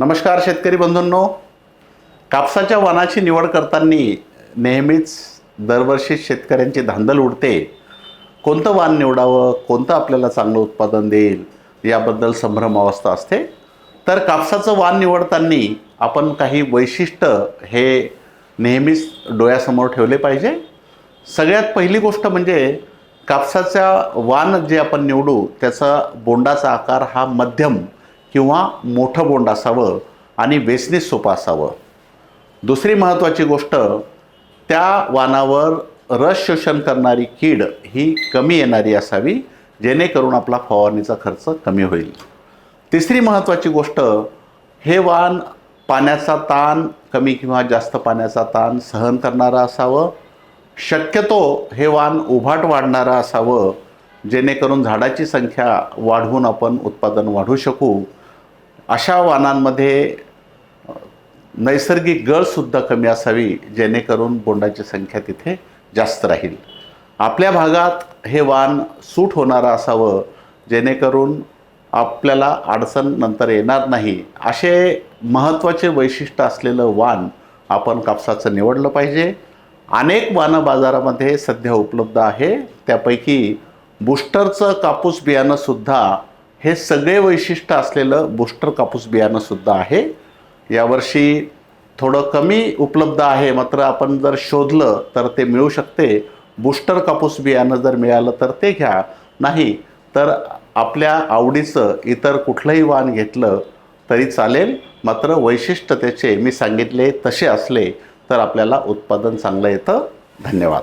नमस्कार शेतकरी बंधूंनो. कापसाच्या वाणाची निवड करताना नेहमीच दरवर्षी शेतकऱ्यांची धांदल उडते. कोणतं वाण निवडावं कोणतं आपल्याला चांगलं उत्पादन देईल याबद्दल संभ्रम अवस्था असते. तर कापसाचं वाण निवडताना आपण काही वैशिष्ट्य हे नेहमीच डोळ्यासमोर ठेवले पाहिजे. सगळ्यात पहिली गोष्ट म्हणजे कापसाच्या वाण जे आपण निवडू त्याचा बोंडाचा आकार हा मध्यम किंवा मोठं बोंड असावं आणि वेचणीत सोपं असावं. दुसरी महत्त्वाची गोष्ट त्या वाणावर रस शोषण करणारी कीड ही कमी येणारी असावी जेणेकरून आपला फवारणीचा खर्च कमी होईल. तिसरी महत्त्वाची गोष्ट हे वाण पाण्याचा ताण कमी किंवा जास्त पाण्याचा ताण सहन करणारं असावं. शक्यतो हे वाण उभाट वाढणारं असावं. जेणेकरून झाडाची संख्या वाढवून आपण उत्पादन वाढवू शकू. अशा वाणांमध्ये नैसर्गिक गळसुद्धा कमी असावी जेणेकरून बोंडाची संख्या तिथे जास्त राहील. आपल्या भागात हे वाण सूट होणारं असावं जेणेकरून आपल्याला अडचण नंतर येणार नाही. असे महत्त्वाचे वैशिष्ट्य असलेलं वाण आपण कापसाचं निवडलं पाहिजे. अनेक वाणं बाजारामध्ये सध्या उपलब्ध आहे. त्यापैकी बुस्टरचं कापूस बियाणंसुद्धा हे सगळे वैशिष्ट्य असलेलं बुस्टर कापूस बियाणंसुद्धा आहे. यावर्षी थोडं कमी उपलब्ध आहे मात्र आपण जर शोधलं तर ते मिळू शकते. बुस्टर कापूस बियाणं जर मिळालं तर ते घ्या. नाही तर आपल्या आवडीचं इतर कुठलंही वाण घेतलं तरी चालेल. मात्र वैशिष्ट्य त्याचे मी सांगितले तसे असले तर आपल्याला उत्पादन चांगलं येतं. धन्यवाद.